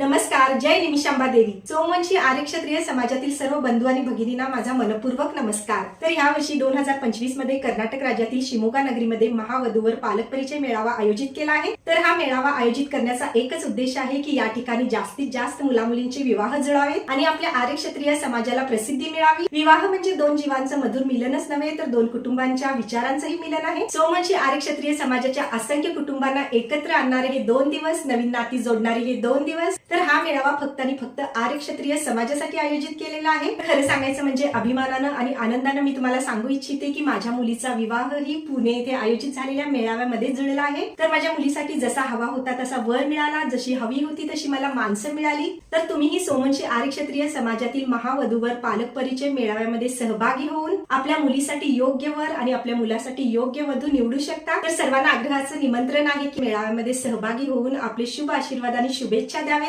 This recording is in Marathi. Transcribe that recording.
नमस्कार जय निमिषांबा देवी. सोमवंशी आर्य क्षत्रिय समाजातील सर्व बंधू आणि भगिनींना माझा मनपूर्वक नमस्कार. तर ह्या वर्षी दोन हजार पंचवीसमध्ये कर्नाटक राज्यातील शिमोगा नगरीमध्ये महावधूवर पालक परिचय मेळावा आयोजित केला आहे. तर हा मेळावा आयोजित करण्याचा एकच उद्देश आहे की या ठिकाणी जास्तीत जास्त मुला मुलींचे विवाह जुळावेत आणि आपल्या आर्य क्षत्रिय समाजाला प्रसिद्धी मिळावी. विवाह म्हणजे दोन जीवांचं मधुर मिलनच नव्हे तर दोन कुटुंबांच्या विचारांचंही मिलन आहे. सोमवंशी आर्य क्षत्रिय समाजाच्या असंख्य कुटुंबांना एकत्र आणणारे हे दोन दिवस नवीन नाती जोडणारे हे दोन दिवस तर हा मेळावा फक्त आणि फक्त आर्य क्षत्रिय समाजासाठी आयोजित केलेला आहे. खरं सांगायचं म्हणजे अभिमानानं आणि आनंदानं मी तुम्हाला सांगू इच्छिते की माझ्या मुलीचा विवाह ही पुणे येथे आयोजित झालेल्या मेळाव्यामध्ये जुळला आहे. तर माझ्या मुलीसाठी जसा हवा होता तसा वर मिळाला जशी हवी होती तशी मला माणसं मिळाली. तर तुम्हीही सोमनशी आर्य क्षत्रिय समाजातील महावधूवर पालक परिचय मेळाव्यामध्ये सहभागी होऊन आपल्या मुलीसाठी योग्य वर आणि आपल्या मुलासाठी योग्य वधू निवडू शकता. तर सर्वांना आग्रहाचं निमंत्रण आहे की मेळाव्यामध्ये सहभागी होऊन आपले शुभ आशीर्वाद आणि शुभेच्छा द्यावेत